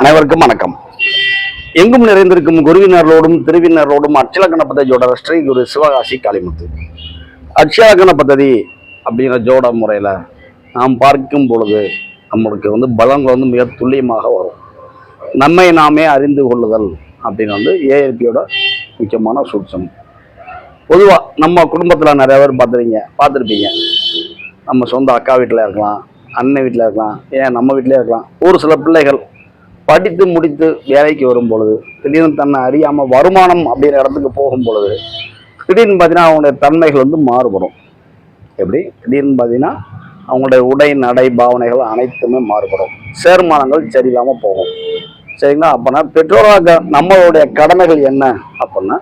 அனைவருக்கும் வணக்கம். எங்கும் நிறைந்திருக்கும் குருவினர்களோடும் திருவினர்களோடும் அச்சலக்கண பத்ததியோட ஸ்ரீ குரு சிவகாசி காளிமுத்து. அச்சலக்கண பத்ததி அப்படிங்கிற ஜோட முறையில் நாம் பார்க்கும் பொழுது நம்மளுக்கு வந்து பலங்கள் வந்து மிக துல்லியமாக வரும். நம்மை நாமே அறிந்து கொள்ளுதல் அப்படின்னு வந்து ஏஎல்பியோட முக்கியமான சூட்சம். பொதுவாக நம்ம குடும்பத்தில் நிறைய பேர் பார்த்துருங்க பார்த்துருப்பீங்க. நம்ம சொந்த அக்கா வீட்டில் இருக்கலாம் அண்ணன் வீட்டில் இருக்கலாம் ஏன் நம்ம வீட்டிலே இருக்கலாம். ஒரு சில பிள்ளைகள் படித்து முடித்து வேலைக்கு வரும் பொழுது திடீர்னு தன்னை அறியாமல் வருமானம் அப்படிங்கிற இடத்துக்கு போகும் பொழுது திடீர்னு பார்த்தீங்கன்னா அவங்களுடைய தன்மைகள் வந்து மாறுபடும். எப்படி? திடீர்னு பார்த்தீங்கன்னா அவங்களுடைய உடை நடை பாவனைகள் அனைத்துமே மாறுபடும். சேர்மானங்கள் சரியில்லாமல் போகும். சரிங்களா? அப்போனா பெற்றோராக நம்மளுடைய கடமைகள் என்ன அப்படின்னா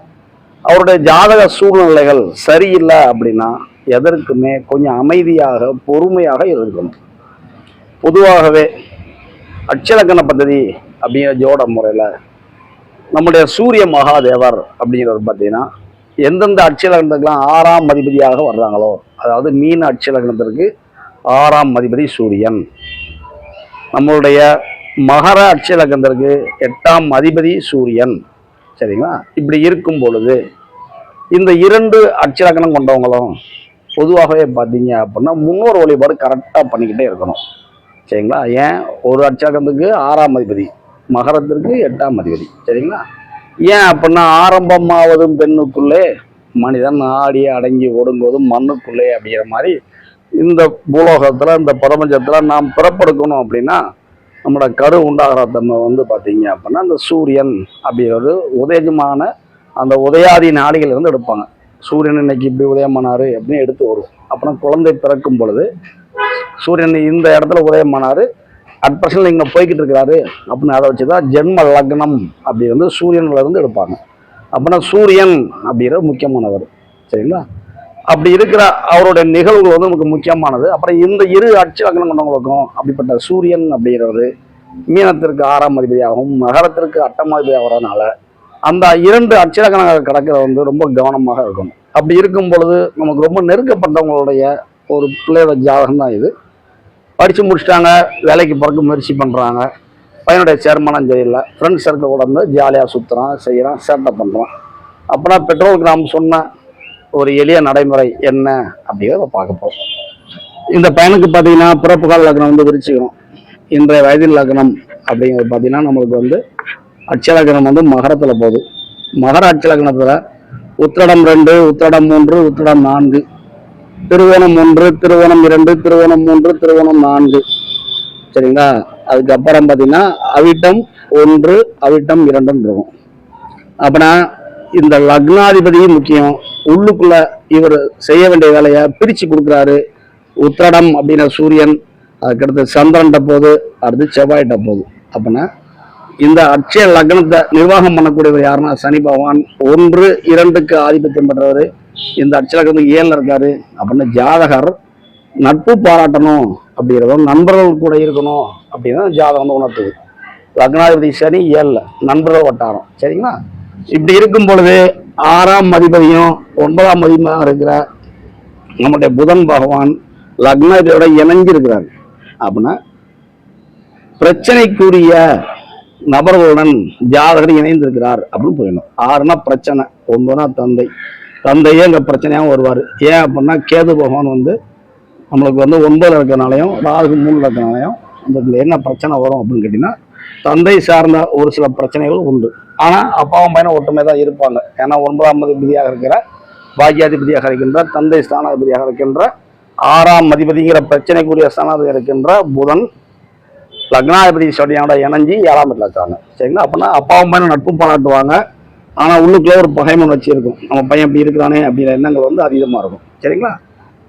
அவருடைய ஜாதக சூழ்நிலைகள் சரியில்லை அப்படின்னா எதற்குமே கொஞ்சம் அமைதியாக பொறுமையாக இருக்கணும். பொதுவாகவே அட்சலக்கண பദ്ധதி அப்படிங்கிற ஜோட முறையில் நம்முடைய சூரிய மகாதேவர் அப்படிங்கிறவர் பார்த்தீங்கன்னா எந்தெந்த அட்சலக்கணத்துக்கெல்லாம் ஆறாம் அதிபதியாக வர்றாங்களோ அதாவது மீன் அட்சலக்கணத்திற்கு ஆறாம் அதிபதி சூரியன். நம்மளுடைய மகர அட்சலக்கணத்திற்கு எட்டாம் அதிபதி சூரியன். சரிங்களா? இப்படி இருக்கும் பொழுது இந்த இரண்டு அட்சலக்கணம் கொண்டவங்களும் பொதுவாகவே பார்த்தீங்க அப்படின்னா முன்னோர் வழிபாடு கரெக்டாக பண்ணிக்கிட்டே இருக்கணும். சரிங்களா? ஏன் ஒரு அட்சகத்துக்கு ஆறாம் அதிபதி மகரத்திற்கு எட்டாம் அதிபதி சரிங்களா? ஏன் அப்படின்னா ஆரம்பமாவதும் பெண்ணுக்குள்ளே மனிதன் ஆடி அடங்கி ஒடுங்குவதும் மண்ணுக்குள்ளே அப்படிங்கிற மாதிரி இந்த பூலோகத்தில் இந்த பிரபஞ்சத்தில் நாம் பிறப்பெடுக்கணும் அப்படின்னா நம்மளோட கரு உண்டாகிற தன்மை வந்து பார்த்தீங்க அப்படின்னா அந்த சூரியன் அப்படிங்கிறது உதயமான அந்த உதயாதி நாடிகள் இருந்து எடுப்பாங்க. சூரியன் இன்னைக்கு இப்படி உதயமானாரு அப்படின்னு எடுத்து வரும். அப்புறம் குழந்தை பிறக்கும் பொழுது சூரியன் இந்த இடத்துல உதயமானார். அட் பர்சன்ட் இங்கே போய்கிட்டு இருக்கிறாரு. அப்படின்னு அதை வச்சு தான் ஜென்ம லக்னம் அப்படி வந்து சூரியன்லேருந்து எடுப்பாங்க. அப்படின்னா சூரியன் அப்படிங்கிற முக்கியமானவர். சரிங்களா? அப்படி இருக்கிற அவருடைய நிகழ்வுகள் வந்து நமக்கு முக்கியமானது. அப்புறம் இந்த இரு அச்சு லக்னம் கொண்டவங்களுக்கும் அப்படிப்பட்ட சூரியன் அப்படிங்கிறது மீனத்திற்கு ஆறாம் அதிபதியாகவும் மகரத்திற்கு அட்டம் அதிபதியாகிறதுனால அந்த இரண்டு அட்சலக்கணங்கள் கிடக்கிற வந்து ரொம்ப கவனமாக இருக்கணும். அப்படி இருக்கும் பொழுது நமக்கு ரொம்ப நெருக்கப்பட்டவங்களுடைய ஒரு பிள்ளையோட ஜாதகம் தான் இது. படித்து முடிச்சிட்டாங்க வேலைக்கு பிறகு முயற்சி பண்ணுறாங்க பையனுடைய சேர்மனம் சரியில்லை. ஃப்ரெண்ட்ஸ் சர்க்கிள் கூட ஜாலியாக சுற்றுறான் செய்கிறான் சேட்டை பண்ணுறான் அப்போனா பெட்ரோலுக்கு நாம் சொன்ன ஒரு எளிய நடைமுறை என்ன அப்படிங்கிறத பார்க்க போகிறோம் இந்த பையனுக்கு பார்த்தீங்கன்னா பிறப்பு கால லக்னம் வந்து விரிச்சுக்கணும் இன்றைய வயதில் லக்னம் அப்படிங்கிறது பார்த்தீங்கன்னா நம்மளுக்கு வந்து அட்சலக்கணம் வந்து மகரத்தில் போகுது. மகர அட்சலக்கணத்தில் உத்திரடம் ரெண்டு உத்திரடம் மூன்று உத்திரடம் நான்கு. திருவோணம் ஒன்று திருவோணம் இரண்டு திருவோணம் மூன்று திருவோணம் நான்கு. சரிங்களா? அதுக்கப்புறம் பார்த்தீங்கன்னா அவிட்டம் ஒன்று அவிட்டம் இரண்டும் இருக்கும். அப்படின்னா இந்த லக்னாதிபதி முக்கியம். உள்ளுக்குள்ள இவர் செய்ய வேண்டிய வேலையை பிரித்து கொடுக்குறாரு. உத்திரடம் அப்படின்னா சூரியன் அதுக்கடுத்து சந்திரன்ட்ட போது அடுத்து செவ்வாயிட்ட போது அப்படின்னா இந்த அட்சய லக்னத்தை நிர்வாகம் பண்ணக்கூடியவர் யாருன்னா சனி பகவான். ஒன்று இரண்டுக்கு ஆதிபத்தியம் பெற்றவர் இந்த அட்சய ஏழில் இருக்காரு. அப்படின்னு ஜாதகர் நட்பு பாராட்டணும் அப்படிங்கிறதும் நண்பர்கள் கூட இருக்கணும் அப்படின்னு ஜாதகம் வந்து உணர்த்துது. லக்னாதிபதி சனி ஏழில் நண்பர்கள் வட்டாரம். சரிங்களா? இப்படி இருக்கும் பொழுது ஆறாம் அதிபதியும் ஒன்பதாம் அதிபதியாக இருக்கிற நம்முடைய புதன் பகவான் லக்னாதிபதியோட இணைஞ்சிருக்கிறார் அப்படின்னா பிரச்சனைக்குரிய நபர்களுடன் ஜாதகர் இணைந்திருக்கிறார் அப்படின்னு போயிடணும் ஆறுனா பிரச்சனை ஒன்பதுனா தந்தை. தந்தையே இங்கே பிரச்சனையாகவும் வருவார். ஏன் அப்படின்னா கேது பகவான் வந்து நம்மளுக்கு வந்து ஒன்பது இருக்கிறனாலையும் ராகு மூணு இருக்கிறனாலையும் இந்த என்ன பிரச்சனை வரும் அப்படின்னு கேட்டிங்கன்னா தந்தை சார்ந்த ஒரு சில பிரச்சனைகள் உண்டு. ஆனால் அப்பாவும் பையனும் ஒற்றுமை தான் இருப்பாங்க. ஏன்னா ஒன்பதாம் அதிபதியாக இருக்கிற பாக்கியாதிபதியாக இருக்கின்ற தந்தை ஸ்தானாதிபதியாக இருக்கின்ற ஆறாம் அதிபதிங்கிற பிரச்சனைக்குரிய ஸ்தானாதிபதி இருக்கின்ற புதன் லக்னாதிபதி சனியோட இணைஞ்சி ஏழாம் இடத்துல இருக்காங்க. சரிங்களா? அப்படின்னா அப்பாவும் பையனும் நட்பு பாராட்டுவாங்க. ஆனால் உள்ளுக்குள்ளே ஒரு பகைமன் வச்சுருக்கும். நம்ம பையன் இப்படி இருக்கிறானே அப்படிங்கிற எண்ணங்கள் வந்து அதிகமாக இருக்கும். சரிங்களா?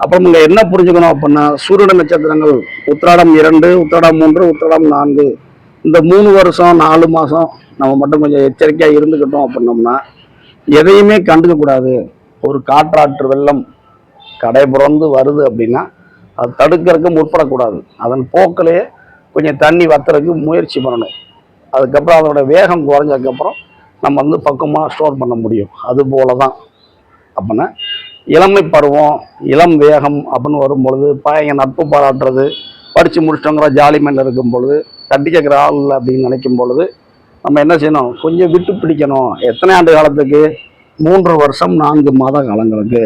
அப்புறம் நீங்கள் என்ன புரிஞ்சுக்கணும் அப்படின்னா சூரியட நட்சத்திரங்கள் உத்திராடம் இரண்டு உத்திராடம் மூன்று உத்திராடம் நான்கு. இந்த மூணு வருஷம் நாலு மாதம் நம்ம மட்டும் கொஞ்சம் எச்சரிக்கையாக இருந்துக்கிட்டோம் அப்படின்னோம்னா எதையுமே கண்டுக்கக்கூடாது ஒரு காற்றாற்று வெள்ளம் கடைபுறந்து வருது அப்படின்னா அது தடுக்கிறதுக்கு முற்படக்கூடாது. அதன் போக்கிலேயே கொஞ்சம் தண்ணி வத்துறதுக்கு முயற்சி பண்ணணும். அதுக்கப்புறம் அதோட வேகம் குறைஞ்சதுக்கப்புறம் நம்ம வந்து பக்கமாக ஸ்டோர் பண்ண முடியும். அது போல தான் அப்படின்னா இளமை பருவம் இளம் வேகம் அப்படின்னு வரும் பொழுது நட்பு பாராட்டுறது படித்து முடிச்சிட்டோங்கிற ஜாலிமெண்ட் இருக்கும் பொழுது தட்டி கேட்குற ஆள் இல்லை அப்படின்னு நினைக்கும் பொழுது நம்ம என்ன செய்யணும்? கொஞ்சம் விட்டு பிடிக்கணும். எத்தனை ஆண்டு காலத்துக்கு? மூன்று வருஷம் நான்கு மாத காலங்களுக்கு.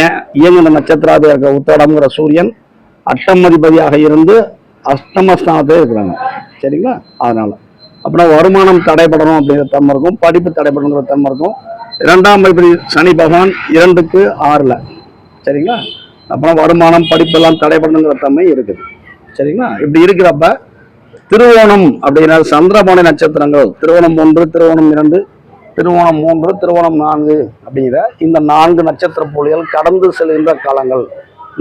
ஏன்? இயங்குன நட்சத்திராதியாக இருக்க உத்தரடம்ங்கிற சூரியன் அட்டமதிபதியாக இருந்து அஷ்டமஸ்தானத்தே இருக்கிறாங்க. சரிங்களா? அதனால். அப்படின்னா வருமானம் தடைபடணும் அப்படிங்கிற தன்மை இருக்கும். படிப்பு தடைபடணுங்கிற தன்மை இருக்கும். இரண்டாம் அதிபதி சனி பகவான் இரண்டுக்கு ஆறில். சரிங்களா? அப்புறம் வருமானம் படிப்பெல்லாம் தடைபடணுங்கிற தன்மை இருக்குது. சரிங்களா? இப்படி இருக்கிறப்ப திருவோணம் அப்படின்னா சந்திரபாணி நட்சத்திரங்கள். திருவோணம் ஒன்று திருவோணம் இரண்டு திருவோணம் மூன்று திருவோணம் நான்கு அப்படிங்கிற இந்த நான்கு நட்சத்திர புலிகள் கடந்து செல்கின்ற காலங்கள்.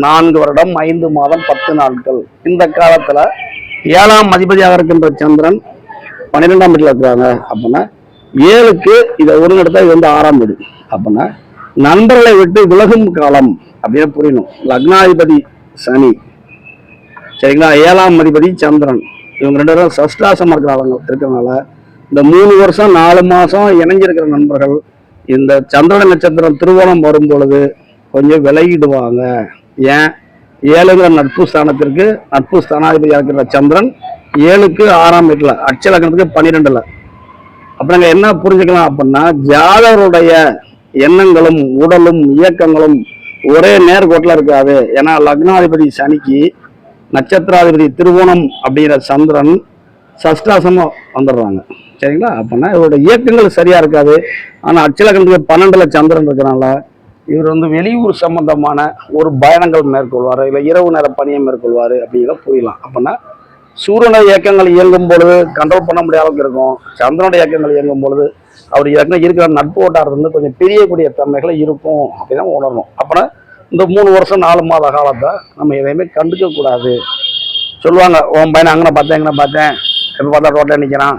நான்கு வருடம் ஐந்து மாதம் பத்து நாட்கள். இந்த காலத்துல ஏழாம் அதிபதியாக இருக்கின்ற சந்திரன் பன்னிரெண்டாம் வீட்டில் இருக்கிறாங்க அப்படின்னா ஏழுக்கு இதை ஒருங்கிடத்தா இது வந்து ஆறாம் வீடு அப்படின்னா நண்பர்களை விட்டு விலகும் காலம் அப்படின்னு புரியணும். லக்னாதிபதி சனி. சரிங்களா? ஏழாம் அதிபதி சந்திரன். இவங்க ரெண்டு பேரும் சஷ்டாசம் இருக்கிறாங்க இருக்கிறனால இந்த மூணு வருஷம் நாலு மாசம் இணைஞ்சிருக்கிற நண்பர்கள் இந்த சந்திரன நட்சத்திரம் திருவோணம் வரும் பொழுது கொஞ்சம் விலகிடுவாங்க. ஏன்? ஏழுங்கிற நட்பு ஸ்தானத்திற்கு நட்பு ஸ்தானாதிபதியாக இருக்கிற சந்திரன் ஏழுக்கு ஆறாம் வீட்டில் அட்சலக்கணத்துக்கு பன்னிரெண்டுல. அப்ப நாங்க என்ன புரிஞ்சுக்கலாம் அப்படின்னா ஜாதகருடைய எண்ணங்களும் உடலும் இயக்கங்களும் ஒரே நேர்கோட்டில் இருக்காது. ஏன்னா லக்னாதிபதி சனிக்கு நட்சத்திராதிபதி திருவோணம் அப்படிங்கிற சந்திரன் சஷ்டாசமாக வந்துடுறாங்க. சரிங்களா? அப்படின்னா இவரோட இயக்கங்கள் சரியா இருக்காது. ஆனால் அச்சலக்கணத்துக்கு பன்னெண்டுல சந்திரன் இருக்கிறனால இவர் வந்து வெளியூர் சம்பந்தமான ஒரு பயணங்கள் மேற்கொள்வார் இல்லை இரவு நேர பணியை மேற்கொள்வார் அப்படிங்கிற புரியலாம் அப்படின்னா சூரியன இயக்கங்கள் இயங்கும் பொழுது கண்ட்ரோல் பண்ண முடியாத அளவுக்கு இருக்கும். சந்திரனோட இயக்கங்கள் இயங்கும் பொழுது அவர் ஏற்கனவே இருக்கிற நட்பு வட்டாரத்துல இருந்து கொஞ்சம் பிரியக்கூடிய தன்மைகளை இருக்கும் அப்படின்னு உணரணும். அப்படின்னா இந்த மூணு வருஷம் நாலு மாத காலத்தை நம்ம எதையுமே கண்டுக்க கூடாது. சொல்லுவாங்க உன் பையனை அங்கே பார்த்தேன் எங்கே பார்த்தேன். எப்போ பார்த்தா ரோட்டில் நிற்கிறான்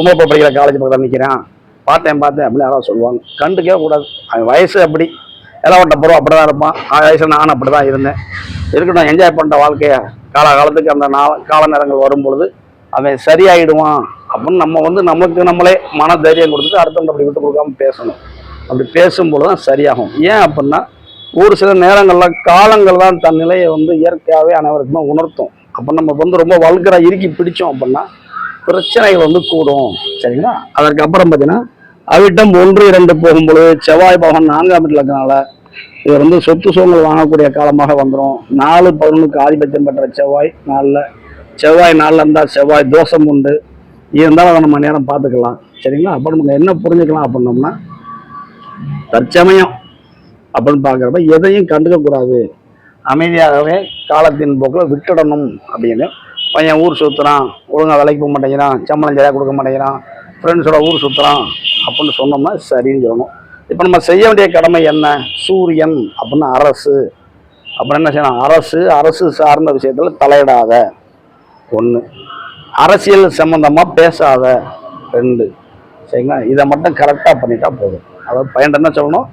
உமப்ப படிக்கிற காலேஜ் பக்கத்தில் நிற்கிறான் பார்த்தேன் பார்த்தேன் அப்படின்னு யாராவது சொல்லுவாங்க. கண்டுக்கவே கூடாது. அவன் வயசு அப்படி. இளவட்ட பருவம் அப்படி தான் இருப்பான். அவன் வயசு நானும் அப்படி தான் இருந்தேன். இருக்கட்டும் என்ஜாய் பண்ணுற வாழ்க்கையை காலகாலத்துக்கு அந்த நாள கால நேரங்கள் வரும் பொழுது அவன் சரியாயிடுவான் அப்படின்னு நம்ம வந்து நமக்கு நம்மளே மன தைரியம் கொடுத்துட்டு அடுத்தவங்க அப்படி விட்டு கொடுக்காம பேசணும். அப்படி பேசும்பொழுது தான் சரியாகும். ஏன் அப்படின்னா ஒரு சில நேரங்களில் காலங்கள் தான் தன் நிலையை வந்து இயற்கையாகவே அனைவருக்குமே உணர்த்தும். அப்போ நம்ம வந்து ரொம்ப வல்கராக இறுக்கி பிடிச்சோம் அப்படின்னா பிரச்சனைகள் வந்து கூடும். சரிங்களா? அதற்கப்புறம் பார்த்தீங்கன்னா அவிட்டம் ஒன்று இரண்டு போகும்பொழுது செவ்வாய் பகவான் நான்காம் வீட்டில் இருக்கனால இவர் வந்து சொத்து சுகங்கள் வாங்கக்கூடிய காலமாக வந்துடும் நாலு பதினொன்றுக்கு ஆதிபத்தியம் பெற்ற செவ்வாய் நாளில். செவ்வாய் நாளில் இருந்தால் செவ்வாய் தோஷம் உண்டு. இருந்தாலும் அதை நம்ம நேரம் பார்த்துக்கலாம். சரிங்களா? அப்போ நமக்கு என்ன புரிஞ்சுக்கலாம் அப்படின்னோம்னா தற்சமயம் அப்படின்னு பார்க்குறப்ப எதையும் கண்டுக்க கூடாது. அமைதியாகவே காலத்தின் போக்கில் விட்டுடணும் அப்படின்னு. பையன் ஊர் சுற்றுறான் ஒழுங்காக வேலைக்கு போக மாட்டேங்கிறான் சம்பளம் சரியாக கொடுக்க மாட்டேங்கிறான் ஃப்ரெண்ட்ஸோட ஊர் சுற்றுறான் அப்படின்னு சொன்னோம்னா சரின்னு சொல்லணும். இப்போ நம்ம செய்ய வேண்டிய கடமை என்ன? சூரியன் அப்படின்னா அரசு. அப்புறம் என்ன செய்யணும்? அரசு அரசு சார்ந்த விஷயத்தில் தலையிடாத. ஒன்று அரசியல் சம்மந்தமாக பேசாத. ரெண்டு. சரிங்களா? இதை மட்டும் கரெக்டாக பண்ணிட்டா போதும். அதாவது பையன் என்ன சொல்லணும்?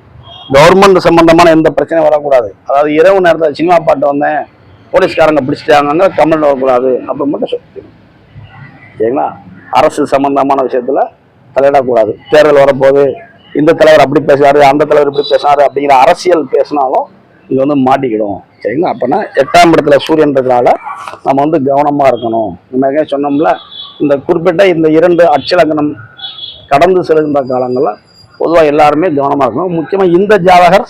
கவர்மெண்ட் சம்பந்தமான எந்த பிரச்சனையும் வரக்கூடாது. அதாவது இரவு நேரத்தில் சினிமா பாட்டு வந்தேன் போலீஸ்காரங்க பிடிச்சிட்டாங்க கம்ப்ளைண்ட் வரக்கூடாது அப்படி மட்டும் சொல்லி சரிங்களா? அரசு சம்பந்தமான விஷயத்தில் தலையிடக்கூடாது. தேர்தல் வரப்போகுது. இந்த தலைவர் அப்படி பேசுறாரு அந்த தலைவர் இப்படி பேசுறாரு அப்படிங்கிற அரசியல் பேசினாலும் இது வந்து மாட்டிக்கிடும். சரிங்களா? அப்போனா எட்டாம் இடத்துல சூரியன் நம்ம வந்து கவனமா இருக்கணும். நம்ம சொன்னோம்ல இந்த குறிப்பிட்ட இந்த இரண்டு அச்சலக்கணம் கடந்து செல்கின்ற காலங்களில் பொதுவாக எல்லாருமே கவனமாக இருக்கணும். முக்கியமாக இந்த ஜாதகர்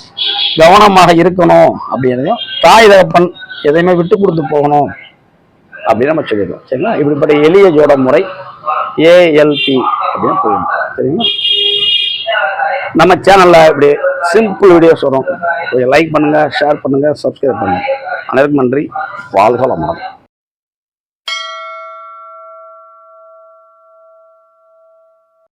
கவனமாக இருக்கணும் அப்படின்றதையும் தாய் தகப்பன் எதையுமே விட்டு கொடுத்து போகணும் அப்படின்னு நம்ம சொல்லிடுவோம் சரிங்களா? இப்படிப்பட்ட எளிய ஜோட முறை ஏஎல்பி அப்படின்னு போயிடும் சரிங்களா? நம்ம சேனலில் இப்படி சிம்பிள் வீடியோஸ் வரும் கொஞ்சம் லைக் பண்ணுங்கள் ஷேர் பண்ணுங்கள் சப்ஸ்கிரைப் பண்ணுங்கள் அனைவருக்கும் நன்றி. வாழ்க வளமுடன்.